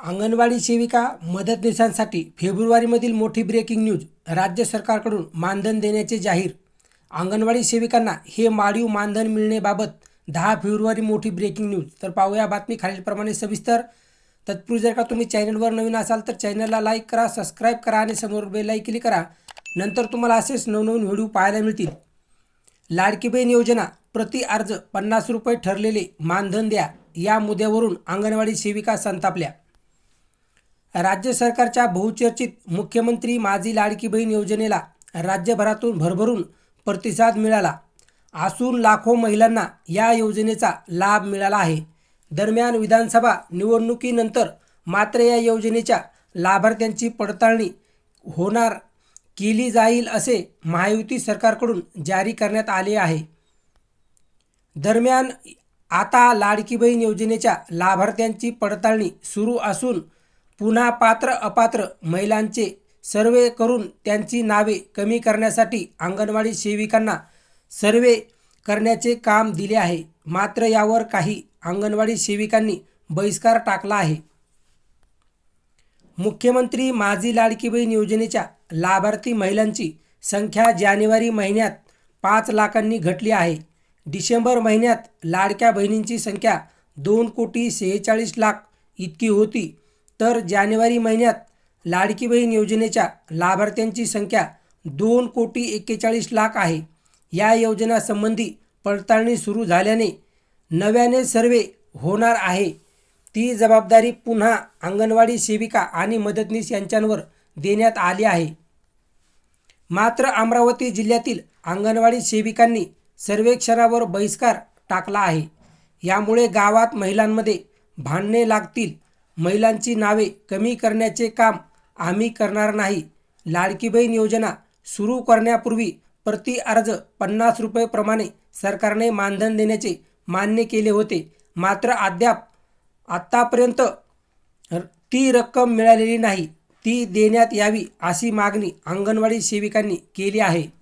अंगणवाडी सेविका मदतनीसांसाठी फेब्रुवारीमधील मोठी breaking news राज्य सरकारकडून मानधन देण्याचे जाहीर. अंगणवाडी सेविकांना हे माळीव मानधन मिळण्याबाबत दहा फेब्रुवारी मोठी ब्रेकिंग न्यूज तर पाहूया बातमी खालीलप्रमाणे सविस्तर. तत्पूर्वी जर का तुम्ही चॅनलवर नवीन असाल तर चॅनलला लाईक करा सबस्क्राईब करा आणि समोर बेलाईक क्लिक करा. नंतर तुम्हाला असेच नवनवीन व्हिडिओ पाहायला मिळतील. लाडकी बहीण योजना प्रति अर्ज पन्नास रुपये ठरलेले मानधन द्या. या मुद्द्यावरून अंगणवाडी सेविका संतापल्या. राज्य सरकारच्या बहुचर्चित मुख्यमंत्री माझी लाडकी बहीण योजनेला राज्यभरातून भरभरून प्रतिसाद मिळाला. असून लाखो महिलांना या योजनेचा लाभ मिळाला आहे. दरम्यान विधानसभा निवडणुकीनंतर मात्र या योजनेच्या लाभार्थ्यांची पडताळणी होणार केली जाईल असे महायुती सरकारकडून जारी करण्यात आले आहे. दरम्यान आता लाडकी बहीण योजनेच्या लाभार्थ्यांची पडताळणी सुरू असून पुन्हा पात्र अपात्र महिलांचे सर्वे करून त्यांची नावे कमी करण्यासाठी अंगणवाडी सेविकांना सर्वे करण्याचे काम दिले आहे. मात्र यावर काही अंगणवाडी सेविकांनी बहिष्कार टाकला आहे. मुख्यमंत्री माझी लाडकी बहीण योजनेच्या लाभार्थी महिलांची संख्या जानेवारी महिन्यात पाच लाखांनी घटली आहे. डिसेंबर महिन्यात लाडक्या बहिणींची संख्या दोन कोटी सेहेचाळीस लाख इतकी होती. तर जानेवारी महिन्यात लाडकी बहीण योजनेच्या लाभार्थ्यांची संख्या दोन कोटी एक्केचाळीस लाख आहे. या योजनासंबंधी पडताळणी सुरू झाल्याने नव्याने सर्वे होणार आहे. ती जबाबदारी पुन्हा अंगणवाडी सेविका आणि मदतनीस यांच्यांवर देण्यात आली आहे. मात्र अमरावती जिल्ह्यातील अंगणवाडी सेविकांनी सर्वेक्षणावर बहिष्कार टाकला आहे. यामुळे गावात महिलांमध्ये भांडणे लागतील महिलांची नावे कमी करण्याचे काम आम्ही करणार नाही. लाडकी बहीण योजना सुरू करण्यापूर्वी प्रति अर्ज पन्नास रुपयेप्रमाणे सरकारने मानधन देण्याचे मान्य केले होते. मात्र अद्याप आत्तापर्यंत र- ती रक्कम मिळालेली नाही. ती देण्यात यावी अशी मागणी अंगणवाडी सेविकांनी केली आहे.